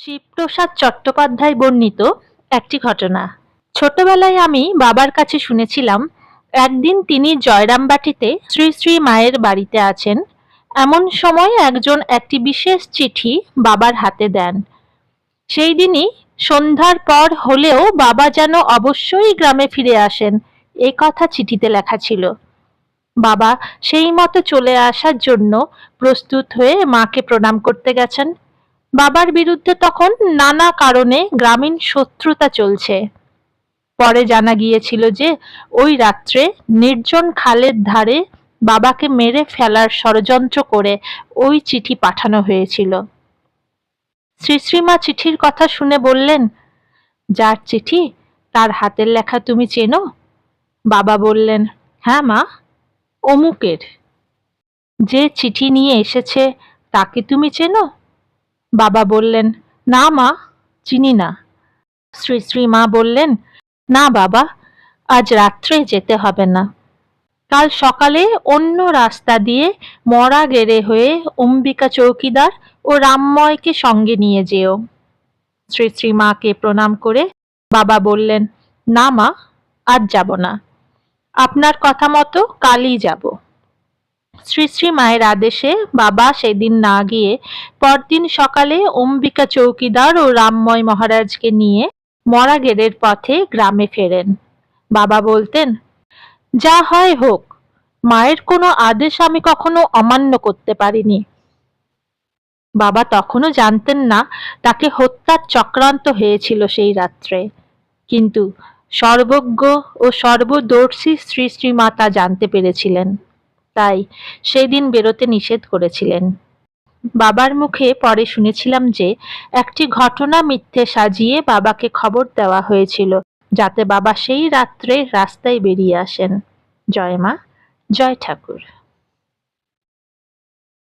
শিবপ্রসাদ চট্টোপাধ্যায় বর্ণিত একটি ঘটনা। ছোটবেলায় আমি বাবার কাছে শুনেছিলাম, একদিন তিনি জয়রামবাটিতে শ্রী শ্রী মায়ের বাড়িতে আছেন। এমন সময় একজন একটি বিশেষ চিঠি বাবার হাতে দেন। সেই দিনই সন্ধ্যার পর হলেও বাবা যেন অবশ্যই গ্রামে ফিরে আসেন, এ কথা চিঠিতে লেখা ছিল। বাবা সেই মতো চলে আসার জন্য প্রস্তুত হয়ে মাকে প্রণাম করতে গেছেন। বাবার বিরুদ্ধে তখন নানা কারণে গ্রামীণ শত্রুতা চলছে। পরে জানা গিয়েছিল যে, ওই রাত্রে নির্জন খালের ধারে বাবাকে মেরে ফেলার ষড়যন্ত্র করে ওই চিঠি পাঠানো হয়েছিল। শ্রীশ্রীমা চিঠির কথা শুনে বললেন, যার চিঠি? তার হাতের লেখা তুমি চেনো? বাবা বললেন হ্যাঁ মা, অমুকের। যে চিঠি নিয়ে এসেছে, তাকে তুমি চেনো? বাবা বললেন, না মা, চিনি না। শ্রী শ্রী মা বললেন, না বাবা, আজ রাত্রে যেতে হবে না। কাল সকালে অন্য রাস্তা দিয়ে মরা গেড়ে হয়ে অম্বিকা চৌকিদার ও রামময়কে সঙ্গে নিয়ে যেও। শ্রী শ্রী মাকে প্রণাম করে বাবা বললেন, না মা, আজ যাব না। আপনার কথা মতো কালই যাব। শ্রী শ্রী মায়ের আদেশে বাবা সেদিন না গিয়ে পরদিন সকালে অম্বিকা চৌকিদার ও রামময় মহারাজকে নিয়ে মরাগেরের পথে গ্রামে ফেরেন। বাবা বলতেন, যা হয় হোক, মায়ের কোনো আদেশ আমি কখনো অমান্য করতে পারিনি বাবা তখনও জানতেন না তাকে হত্যার চক্রান্ত হয়েছিল সেই রাত্রে। কিন্তু সর্বজ্ঞ ও সর্বদর্শী শ্রী শ্রী মাতা জানতে পেরেছিলেন। তাই সেই দিন বেরোতে নিষেধ করেছিলেন। বাবার মুখে পরে শুনেছিলাম যে, একটি ঘটনা মিথ্যে সাজিয়ে বাবাকে খবর দেওয়া হয়েছিল, যাতে বাবা সেই রাত্রে রাস্তায় বেরিয়ে আসেন। জয় মা, জয় ঠাকুর।